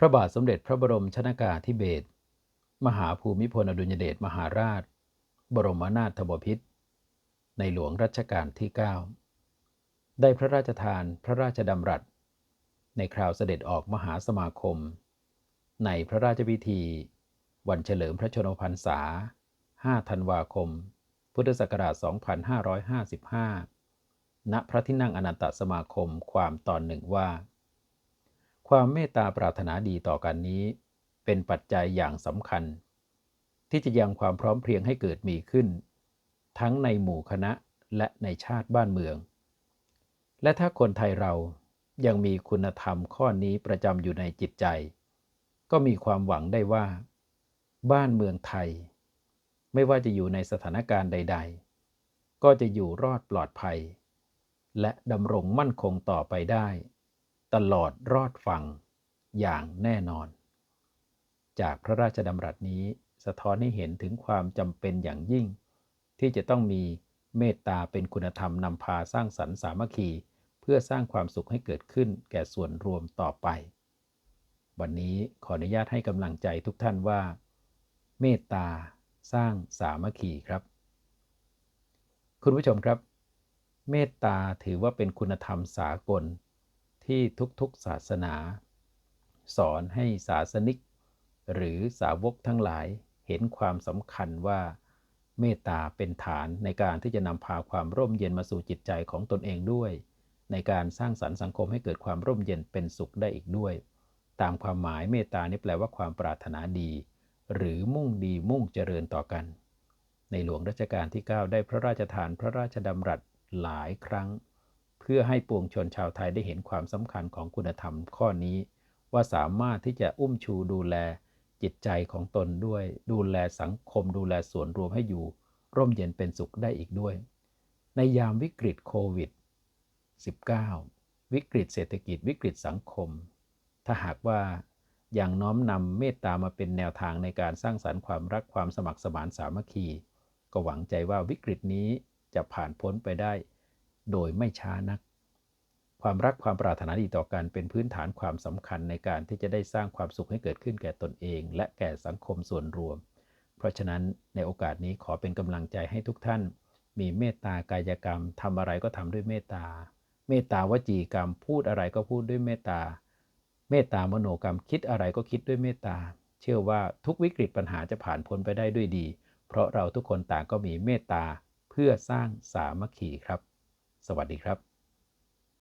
พระบาทสมเด็จพระบรมชนากาธิเบศรมหาภูมิพลอดุลยเดชมหาราช บรมนาถบพิตรในหลวงรัชกาลที่ 9 ได้พระราชทานพระราชดำรัส ในคราวเสด็จออกมหาสมาคม ในพระราชพิธี วันเฉลิมพระชนมพรรษา 5 ธันวาคม พุทธศักราช 2555 ณ พระที่นั่งอนันตสมาคมความตอนหนึ่งว่า ความเมตตาปรารถนาดีต่อกันนี้ เป็นปัจจัยอย่างสำคัญ ที่จะยังความพร้อมเพรียงให้เกิดมีขึ้น ทั้งในหมู่คณะและในชาติบ้านเมือง และถ้าคนไทยเรายังมีคุณธรรมข้อนี้ประจำอยู่ในจิตใจ ก็มีความหวังได้ว่า บ้านเมืองไทย ไม่ว่าจะอยู่ในสถานการณ์ใด ๆ ก็จะอยู่รอดปลอดภัย และดำรงมั่นคงต่อไปได้ ตลอดรอดฟังอย่างแน่นอน จากพระราชดำรัสนี้สะท้อนให้เห็นถึงความจำเป็นอย่างยิ่ง ที่จะต้องมีเมตตาเป็นคุณธรรมนำพาสร้างสรรค์สามัคคี เพื่อสร้างความสุขให้เกิดขึ้นแก่ส่วนรวมต่อไป วันนี้ขออนุญาตให้กำลังใจทุกท่านว่า เมตตาสร้างสามัคคีครับ คุณผู้ชมครับ เมตตาถือว่าเป็นคุณธรรมสากล ที่ทุกๆศาสนา สอนให้ศาสนิก หรือสาวกทั้งหลายเห็นความสำคัญว่าเมตตาเป็นฐานในการที่จะนำพาความร่มเย็นมาสู่จิตใจของตนเองด้วย ในการสร้างสรรค์สังคมให้เกิดความร่มเย็นเป็นสุขได้อีกด้วย ตามความหมายเมตตานี่แปลว่าความปรารถนาดี หรือมุ่งดีมุ่งเจริญต่อกัน ในหลวงรัชกาลที่ 9 ได้พระราชทานพระราชดำรัสหลายครั้ง พื่อให้ปวงชนชาวไทยได้เห็นความสำคัญของคุณธรรมข้อนี้ ว่าสามารถที่จะอุ้มชูดูแลจิตใจของตนด้วย ดูแลสังคม ดูแลส่วนรวมให้อยู่ ร่มเย็นเป็นสุขได้อีกด้วย ในยามวิกฤตโควิด -19 วิกฤตเศรษฐกิจวิกฤตสังคม ถ้าหากว่าอย่างน้อมนำเมตตามาเป็นแนวทางในการสร้างสรรค์ความรักความสมัครสมานสามัคคี ก็หวังใจว่าวิกฤตนี้จะผ่านพ้นไปได้ โดยไม่ช้านัก ความรักความปรารถนาดีต่อกันเป็นพื้นฐานความสำคัญในการที่จะได้สร้างความสุขให้เกิดขึ้นแก่ตนเอง และแก่สังคมส่วนรวม เพราะฉะนั้นในโอกาสนี้ขอเป็นกำลังใจให้ทุกท่าน มีเมตตากายกรรมทำอะไรก็ทำด้วยเมตตา เมตตาวจีกรรม พูดอะไรก็พูดด้วยเมตตา เมตตามโนกรรมคิดอะไรก็คิดด้วยเมตตา เชื่อว่าทุกวิกฤตปัญหาจะผ่านพ้นไปได้ด้วยดี เพราะเราทุกคนต่างก็มีเมตตาเพื่อสร้างสามัคคีครับ สวัสดีครับ